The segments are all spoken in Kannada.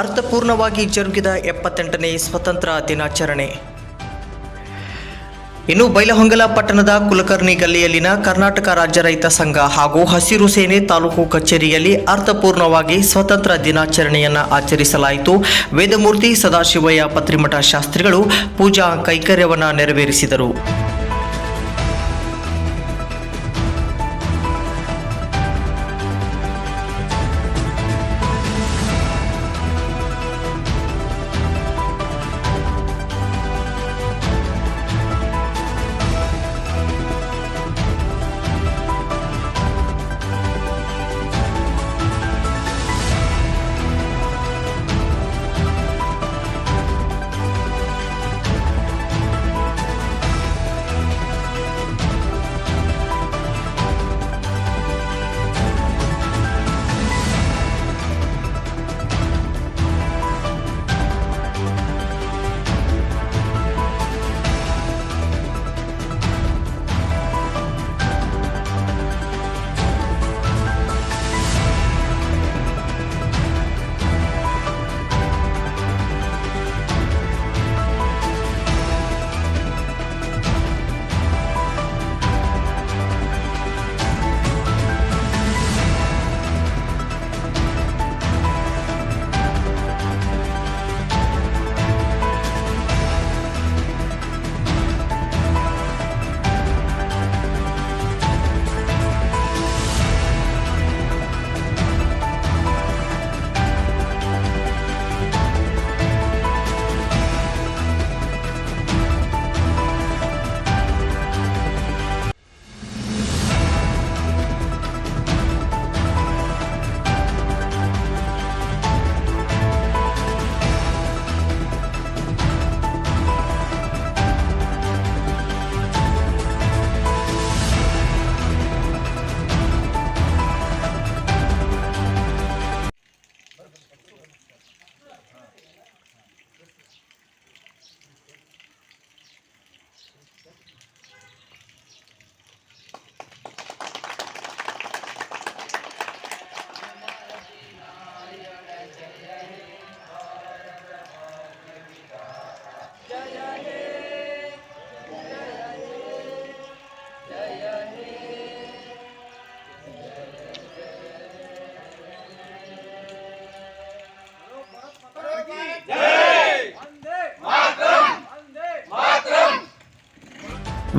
ಅರ್ಥಪೂರ್ಣವಾಗಿ ಜರುಗಿದ ಎಪ್ಪತ್ತೆಂಟನೇ ಸ್ವತಂತ್ರ ದಿನಾಚರಣೆ. ಇನ್ನು ಬೈಲಹೊಂಗಲ ಪಟ್ಟಣದ ಕುಲಕರ್ಣಿ ಗಲ್ಲಿಯಲ್ಲಿನ ಕರ್ನಾಟಕ ರಾಜ್ಯ ರೈತ ಸಂಘ ಹಾಗೂ ಹಸಿರು ಸೇನೆ ತಾಲೂಕು ಕಚೇರಿಯಲ್ಲಿ ಅರ್ಥಪೂರ್ಣವಾಗಿ ಸ್ವತಂತ್ರ ದಿನಾಚರಣೆಯನ್ನು ಆಚರಿಸಲಾಯಿತು. ವೇದಮೂರ್ತಿ ಸದಾಶಿವಯ್ಯ ಪತ್ರಿಮಠ ಶಾಸ್ತ್ರಿಗಳು ಪೂಜಾ ಕೈಕರ್ಯವನ್ನು ನೆರವೇರಿಸಿದರು.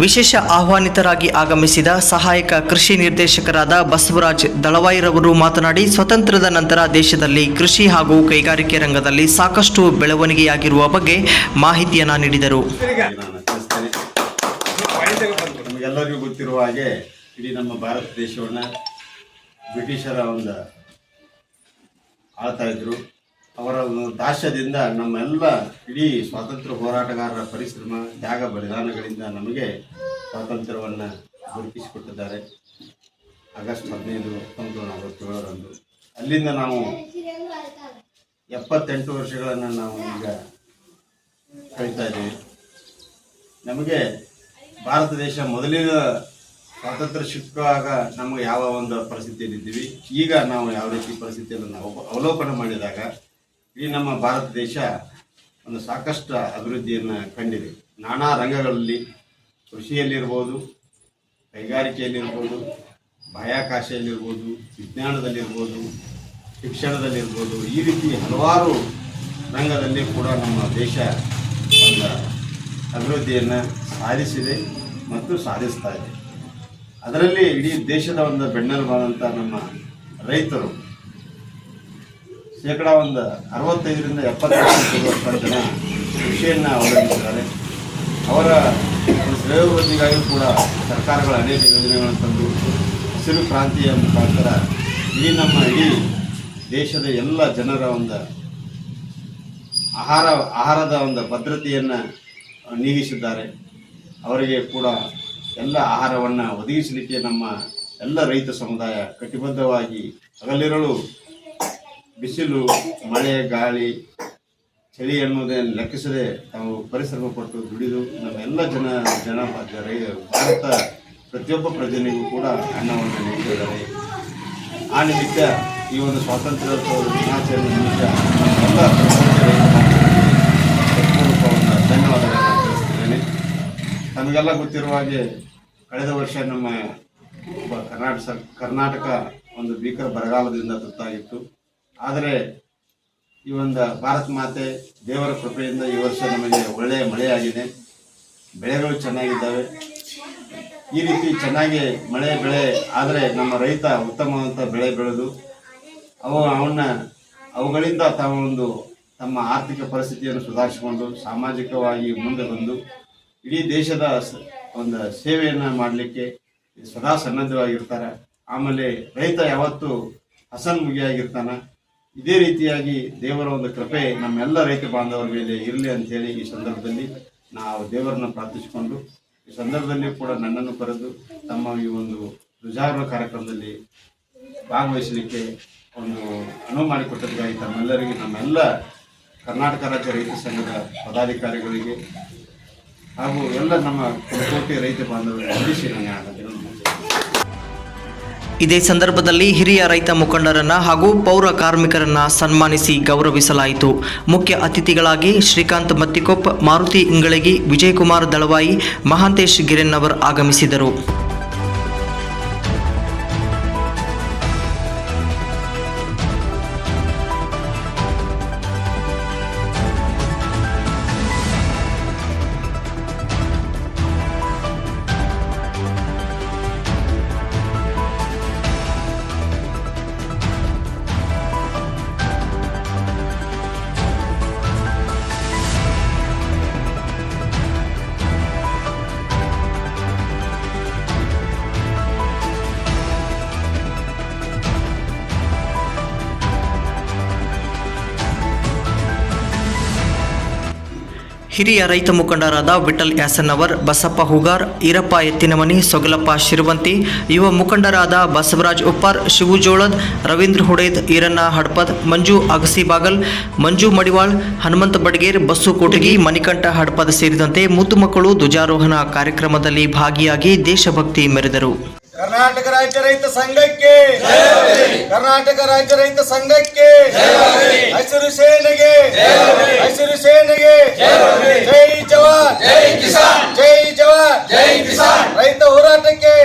ವಿಶೇಷ ಆಹ್ವಾನಿತರಾಗಿ ಆಗಮಿಸಿದ ಸಹಾಯಕ ಕೃಷಿ ನಿರ್ದೇಶಕರಾದ ಬಸವರಾಜ್ ದಳವಾಯಿರವರು ಮಾತನಾಡಿ ಸ್ವತಂತ್ರದ ನಂತರ ದೇಶದಲ್ಲಿ ಕೃಷಿ ಹಾಗೂ ಕೈಗಾರಿಕೆ ರಂಗದಲ್ಲಿ ಸಾಕಷ್ಟು ಬೆಳವಣಿಗೆಯಾಗಿರುವ ಬಗ್ಗೆ ಮಾಹಿತಿಯನ್ನು ನೀಡಿದರು. ಎಲ್ಲರಿಗೂ ಗೊತ್ತಿರುವ ಹಾಗೆ ಇಡೀ ನಮ್ಮ ಭಾರತ ದೇಶವನ್ನು ಬ್ರಿಟಿಷರ ಒಂದು ಆಳ್ತಾ ಇದ್ರು. ಅವರ ದಾಶ್ಯದಿಂದ ನಮ್ಮೆಲ್ಲ ಇಡೀ ಸ್ವಾತಂತ್ರ್ಯ ಹೋರಾಟಗಾರರ ಪರಿಶ್ರಮ, ತ್ಯಾಗ, ಬಲಿದಾನಗಳಿಂದ ನಮಗೆ ಸ್ವಾತಂತ್ರ್ಯವನ್ನು ಗುರುತಿಸಿಕೊಟ್ಟಿದ್ದಾರೆ. ಆಗಸ್ಟ್ ಹದಿನೈದು, ಹತ್ತೊಂಬತ್ತು, ನಲವತ್ತೇಳರಂದು. ಅಲ್ಲಿಂದ ನಾವು ಎಪ್ಪತ್ತೆಂಟು ವರ್ಷಗಳನ್ನು ನಾವು ಈಗ ಕಳೀತಾ ಇದ್ದೀವಿ. ನಮಗೆ ಭಾರತ ದೇಶ ಮೊದಲಿನ ಸ್ವಾತಂತ್ರ್ಯ ಸಿಕ್ಕುವಾಗ ನಮಗೆ ಯಾವ ಒಂದು ಪರಿಸ್ಥಿತಿಯಲ್ಲಿದ್ದೀವಿ. ಈಗ ನಾವು ಯಾವ ರೀತಿ ಪರಿಸ್ಥಿತಿಯನ್ನು ನಾವು ಅವಲೋಕನ ಮಾಡಿದಾಗ ಈ ನಮ್ಮ ಭಾರತ ದೇಶ ಒಂದು ಸಾಕಷ್ಟು ಅಭಿವೃದ್ಧಿಯನ್ನು ಕಂಡಿದೆ. ನಾನಾ ರಂಗಗಳಲ್ಲಿ ಕೃಷಿಯಲ್ಲಿರ್ಬೋದು, ಕೈಗಾರಿಕೆಯಲ್ಲಿರ್ಬೋದು ಬಾಹ್ಯಾಕಾಶದಲ್ಲಿರ್ಬೋದು ವಿಜ್ಞಾನದಲ್ಲಿರ್ಬೋದು, ಶಿಕ್ಷಣದಲ್ಲಿರ್ಬೋದು, ಈ ರೀತಿ ಹಲವಾರು ರಂಗದಲ್ಲಿ ಕೂಡ ನಮ್ಮ ದೇಶ ಒಂದು ಅಭಿವೃದ್ಧಿಯನ್ನು ಸಾಧಿಸಿದೆ ಮತ್ತು ಸಾಧಿಸ್ತಾ ಇದೆ. ಅದರಲ್ಲಿ ಇಡೀ ದೇಶದ ಒಂದು ಬೆನ್ನೆಲುಬಾದಂಥ ನಮ್ಮ ರೈತರು ಶೇಕಡ ಒಂದು ಅರವತ್ತೈದರಿಂದ ಎಪ್ಪತ್ತೈದು ಜನ ಕೃಷಿಯನ್ನು ಅವಲಂಬಿಸಿದ್ದಾರೆ. ಅವರ ಶ್ರೇಯೋಭಿವೃದ್ಧಿಗಾಗಿ ಕೂಡ ಸರ್ಕಾರಗಳು ಅನೇಕ ಯೋಜನೆಗಳನ್ನು ತಂದು ಹಸಿರು ಕ್ರಾಂತಿಯ ಮುಖಾಂತರ ಈ ನಮ್ಮ ಇಡೀ ದೇಶದ ಎಲ್ಲ ಜನರ ಒಂದು ಆಹಾರ, ಆಹಾರದ ಒಂದು ಭದ್ರತೆಯನ್ನು ನೀಗಿಸಿದ್ದಾರೆ. ಅವರಿಗೆ ಕೂಡ ಎಲ್ಲ ಆಹಾರವನ್ನು ಒದಗಿಸಲಿಕ್ಕೆ ನಮ್ಮ ಎಲ್ಲ ರೈತ ಸಮುದಾಯ ಕಟಿಬದ್ಧವಾಗಿ ಹಗಲಿರಲು ಬಿಸಿಲು, ಮಳೆ, ಗಾಳಿ, ಚಳಿ ಅನ್ನೋದೇನು ಲೆಕ್ಕಿಸದೆ ನಾವು ಪರಿಶ್ರಮ ಪಟ್ಟು ದುಡಿದು ನಮ್ಮೆಲ್ಲ ಜನ ಜನ ಭಾರತ ಪ್ರತಿಯೊಬ್ಬ ಪ್ರಜೆನಿಗೂ ಕೂಡ ಅನ್ನವನ್ನು ನೀಡಿದ್ದಾರೆ. ಆ ನಿಮಿತ್ತ ಈ ಒಂದು ಸ್ವಾತಂತ್ರ್ಯೋತ್ಸವ ದಿನಾಚರಣೆ ನಿಮಿತ್ತ ನಮ್ಮೆಲ್ಲ ಪ್ರಪಂಚವನ್ನು ಧನ್ಯವಾದಗಳನ್ನು ತಿಳಿಸ್ತಿದ್ದೇನೆ. ಗೊತ್ತಿರುವ ಹಾಗೆ ಕಳೆದ ವರ್ಷ ನಮ್ಮ ಕರ್ನಾಟಕ ಕರ್ನಾಟಕ ಒಂದು ಭೀಕರ ಬರಗಾಲದಿಂದ ತುತ್ತಾಗಿತ್ತು. ಆದರೆ ಈ ಒಂದು ಭಾರತ ಮಾತೆ ದೇವರ ಕೃಪೆಯಿಂದ ಈ ವರ್ಷ ನಮಗೆ ಒಳ್ಳೆಯ ಮಳೆಯಾಗಿದೆ. ಬೆಳೆಗಳು ಚೆನ್ನಾಗಿದ್ದಾವೆ. ಈ ರೀತಿ ಚೆನ್ನಾಗಿ ಮಳೆ ಬೆಳೆ ಆದರೆ ನಮ್ಮ ರೈತ ಉತ್ತಮವಾದಂಥ ಬೆಳೆ ಬೆಳೆದು ಅವು ಅವನ್ನ ಅವುಗಳಿಂದ ತಮ್ಮ ಒಂದು ತಮ್ಮ ಆರ್ಥಿಕ ಪರಿಸ್ಥಿತಿಯನ್ನು ಸುಧಾರಿಸಿಕೊಂಡು ಸಾಮಾಜಿಕವಾಗಿ ಮುಂದೆ ಬಂದು ಇಡೀ ದೇಶದ ಒಂದು ಸೇವೆಯನ್ನು ಮಾಡಲಿಕ್ಕೆ ಸದಾ ಸನ್ನದ್ಧವಾಗಿರ್ತಾರೆ. ಆಮೇಲೆ ರೈತ ಯಾವತ್ತೂ ಹಸನ್ಮುಗಿಯಾಗಿರ್ತಾನ ಇದೇ ರೀತಿಯಾಗಿ ದೇವರ ಒಂದು ಕೃಪೆ ನಮ್ಮೆಲ್ಲ ರೈತ ಬಾಂಧವರ ಮೇಲೆ ಇರಲಿ ಅಂತೇಳಿ ಈ ಸಂದರ್ಭದಲ್ಲಿ ನಾವು ದೇವರನ್ನ ಪ್ರಾರ್ಥಿಸಿಕೊಂಡು ಈ ಸಂದರ್ಭದಲ್ಲಿ ಕೂಡ ನನ್ನನ್ನು ಕರೆದು ತಮ್ಮ ಈ ಒಂದು ಧ್ವಜಾರೋಹಣ ಕಾರ್ಯಕ್ರಮದಲ್ಲಿ ಭಾಗವಹಿಸಲಿಕ್ಕೆ ಒಂದು ಅನುವು ಮಾಡಿಕೊಟ್ಟದಕ್ಕಾಗಿ ತಮ್ಮೆಲ್ಲರಿಗೆ, ನಮ್ಮೆಲ್ಲ ಕರ್ನಾಟಕ ರಾಜ್ಯ ರೈತ ಸಂಘದ ಪದಾಧಿಕಾರಿಗಳಿಗೆ ಹಾಗೂ ಎಲ್ಲ ನಮ್ಮ ಕೋಟಿ ರೈತ ಬಾಂಧವರಿಗೆ ಧನ್ಯವಾದಗಳು. ಇದೇ ಸಂದರ್ಭದಲ್ಲಿ ಹಿರಿಯ ರೈತ ಮುಖಂಡರನ್ನ ಹಾಗೂ ಪೌರ ಕಾರ್ಮಿಕರನ್ನ ಸನ್ಮಾನಿಸಿ ಗೌರವಿಸಲಾಯಿತು. ಮುಖ್ಯ ಅತಿಥಿಗಳಾಗಿ ಶ್ರೀಕಾಂತ್ ಮತ್ತಿಕೊಪ್ಪ, ಮಾರುತಿ ಇಂಗಳಗಿ, ವಿಜಯಕುಮಾರ್ ದಳವಾಯಿ, ಮಹಾಂತೇಶ್ ಗಿರೆನ್ನವರ್ ಆಗಮಿಸಿದರು. ಹಿರಿಯ ರೈತ ಮುಖಂಡರಾದ ವಿಠಲ್ ಯಾಸನ್ನವರ್, ಬಸಪ್ಪ ಹುಗಾರ್, ಈರಪ್ಪ ಎತ್ತಿನಮನಿ, ಸೊಗಲಪ್ಪ ಶಿರವಂತಿ, ಯುವ ಮುಖಂಡರಾದ ಬಸವರಾಜ್ ಉಪ್ಪಾರ್, ಶಿವು ಜೋಳದ್, ರವೀಂದ್ರ ಹುಡೇದ್, ಈರಣ್ಣ ಹಡ್ಪದ್, ಮಂಜು ಅಗಸಿಬಾಗಲ್, ಮಂಜು ಮಡಿವಾಳ್, ಹನುಮಂತ ಬಡ್ಗೇರ್, ಬಸ್ಸು ಕೋಟಗಿ, ಮಣಿಕಂಠ ಹಡ್ಪದ್ ಸೇರಿದಂತೆ ಮುದ್ದು ಮಕ್ಕಳು ಧ್ವಜಾರೋಹಣ ಕಾರ್ಯಕ್ರಮದಲ್ಲಿ ಭಾಗಿಯಾಗಿ ದೇಶಭಕ್ತಿ ಮೆರೆದರು. ಕರ್ನಾಟಕ ರಾಜ್ಯ ರೈತ ಸಂಘಕ್ಕೆ ಕರ್ನಾಟಕ ರಾಜ್ಯ ರೈತ ಸಂಘಕ್ಕೆ ಹಸಿರು ಸೇನೆಗೆ ಹಸಿರು ಸೇನೆಗೆ ಜೈ ಜವಾನ್. ಜೈ ಕಿಸಾನ್. ಜೈ ಜವಾನ್. ಜೈ ಕಿಸಾನ್. ರೈತ ಹೋರಾಟಕ್ಕೆ